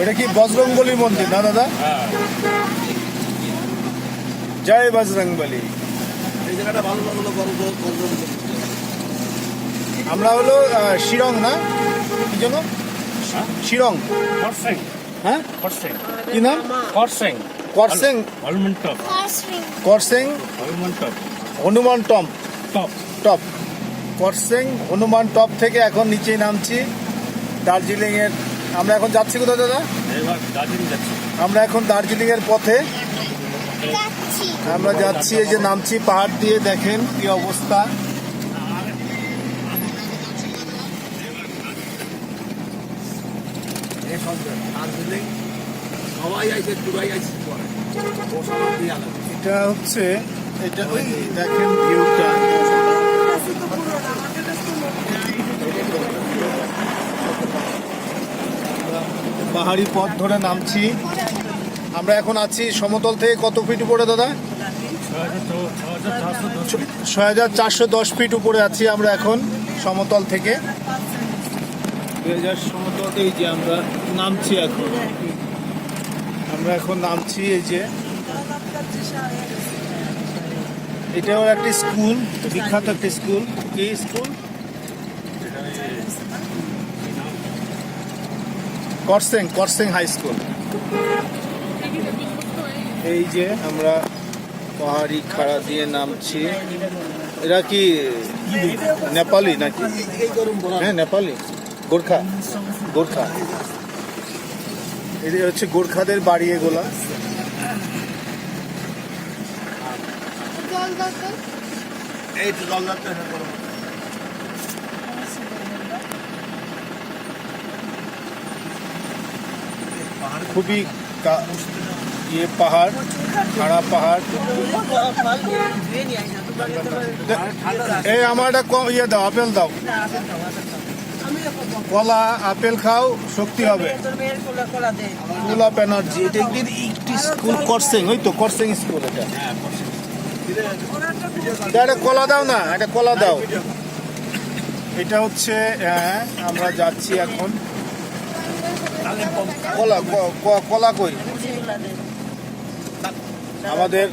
এটা কি বজরংবলী মন্দির না দাদা? হ্যাঁ জয় বড় আমরা হলো শিরং না? কি জন্য শিরং। করসেং। হ্যাঁ? করসেং। কি নাম? Kurseong. Kurseong. Top Kurseong. Top Hanuman top top. Top. Kurseong Hanuman top থেকে এখন নিচে নামছি। দার্জিলিং এর আমরা এখন যাচ্ছি কোথায় দাদা? আমরা এখন দার্জিলিং এর পথে আমরা যাচ্ছি এই যে নামছি পাহাড় দিয়ে দেখেন কি অবস্থা। এটা হচ্ছে এটা ওই দেখেন ভিউটা। পাহাড়ি পথ ধরে নামছি। আমরা এখন আছি সমতল থেকে কত ফিট উপরে দাদা? ছয় হাজার চারশো দশ ফিট উপরে আছি আমরা এখন সমতল থেকে। সমতল এই যে আমরা নামছি এখন। আমরা এখন নামছি এই যে। এটাও একটি স্কুল বিখ্যাত একটি স্কুল কি school Kurseong Kurseong high school. এই যে আমরা পাহাড়ি খাড়া দিয়ে নামছি। এরা কি নেপালি নাকি? হ্যাঁ নেপালি। গোর্খা গোর্খা। এদের হচ্ছে গোর্খাদের বাড়ি এগুলা। এই তো জলদারটা খুবই ইয়ে পাহাড় খাড়া পাহাড়। এই আমার একটা ইয়ে দাও আপেল দাও। কলা আপেল খাও শক্তি হবে। গোলাপ এনার্জি এটা একদিন একটি স্কুল করসেং ওই তো করসেং স্কুল এটা। একটা কলা দাও না একটা কলা দাও। এটা হচ্ছে আমরা যাচ্ছি এখন। কলা আমাদের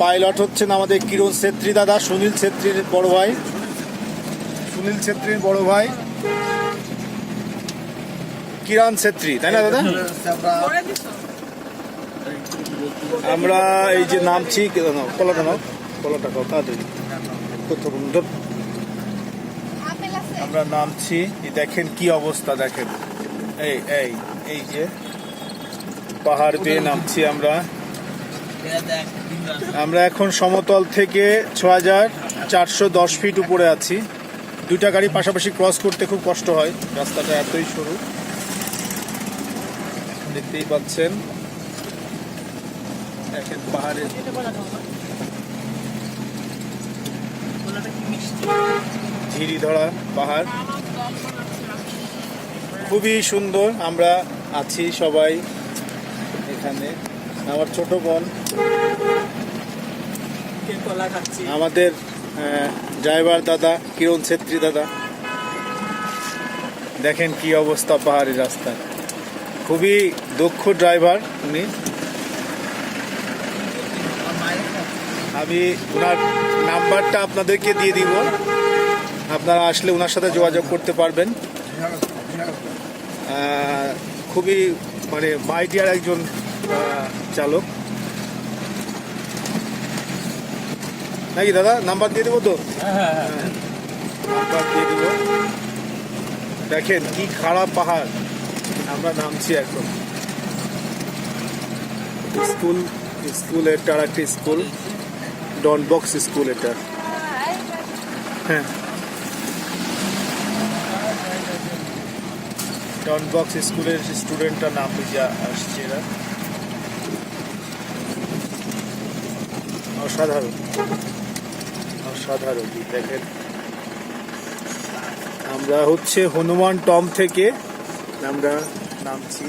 পাইলট হচ্ছেন আমাদের কিরণ ছেত্রী দাদা, সুনীল ছেত্রীর বড় ভাই। সুনীল ছেত্রীর বড় ভাই। কিরণ ছেত্রী, তাই না দাদা? আমরা এই যে নামছি কলাটা নাও, কলাটা তাড়াতাড়ি। আমরা নামছি দেখেন কি অবস্থা, দেখেন। এই এই এই যে পাহাড় দিয়ে নামছি আমরা। আমরা এখন সমতল থেকে ছ হাজার চারশো দশ ফিট উপরে আছি। দুইটা গাড়ি পাশাপাশি ক্রস করতে খুব কষ্ট হয়। রাস্তাটা এতই সরু। দেখতেই পাচ্ছেন। দেখেন পাহাড়ের ঝিরি ধরা পাহাড়। খুবই সুন্দর, আমরা আছি সবাই এখানে। আমার ছোট বোন। আমাদের ড্রাইভার দাদা, কিরণ ছেত্রী দাদা। দেখেন কি অবস্থা পাহাড়ি রাস্তা খুবই দক্ষ ড্রাইভার উনি। আমি ওনার নাম্বারটা আপনাদেরকে দিয়ে দিব। আপনারা আসলে ওনার সাথে যোগাযোগ করতে পারবেন। খুবই মানে মাইডিয়ার একজন চালক। নাকি দাদা নাম্বার দিয়ে দেবো তো? নাম্বার দিয়ে দেবো। দেখেন কি খারাপ পাহাড়। আমরা নামছি এখন স্কুল স্কুল এটা আর একটা স্কুল ডন বক্স স্কুল এটা হ্যাঁ। ডন বক্স স্কুলের স্টুডেন্টটা নাম বুঝে আসছে এরা। অসাধারণ। অসাধারণ দেখেন। আমরা হচ্ছে হনুমান টম থেকে আমরা নামছি।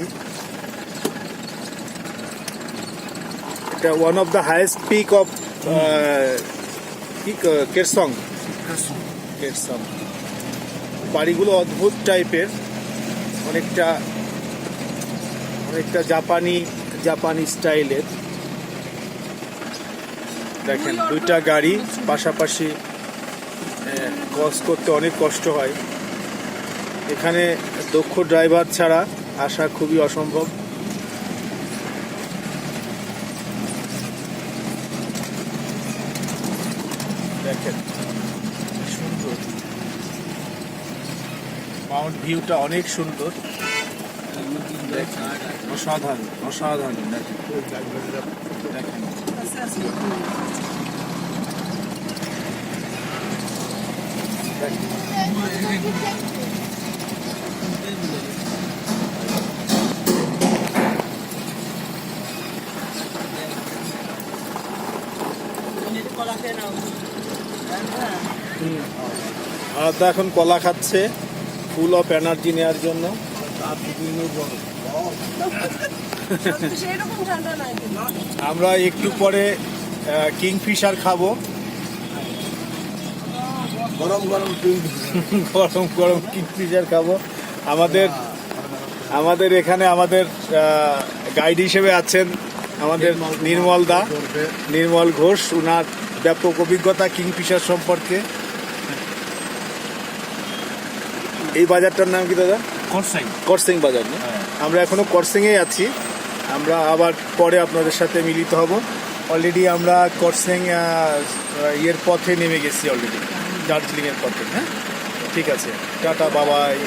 এটা one of the highest peak of কি কেরসং কেরসং বাড়িগুলো অদ্ভুত টাইপের অনেকটা অনেকটা জাপানি জাপানি স্টাইলের। দেখেন দুইটা গাড়ি পাশাপাশি ক্রস করতে অনেক কষ্ট হয়। এখানে দক্ষ ড্রাইভার ছাড়া আসা খুবই অসম্ভব। দেখেন কি সুন্দর মাউন্ট ভিউটা অনেক সুন্দর। অসাধারণ অসাধারণ। দেখেন। এখন কলা খাচ্ছে। ফুল অফ এনার্জি নেওয়ার জন্য। আমরা একটু পরে কিংফিশার খাব। গরম গরম গরম গরম কিংফিশার খাব। আমাদের আমাদের এখানে আমাদের গাইড হিসেবে আছেন আমাদের নির্মল দা। নির্মল ঘোষ উনার ব্যাপক অভিজ্ঞতা কিংফিশার সম্পর্কে। এই বাজারটার নাম কি দাদা? করসিং। করসিং বাজার না? আমরা এখনও করসিংয়ে আছি। আমরা আবার পরে আপনাদের সাথে মিলিত হব। অলরেডি আমরা করসিং ইয়ের পথে নেমে গেছি অলরেডি দার্জিলিংয়ের পথে হ্যাঁ? ঠিক আছে। টাটা বাবাই।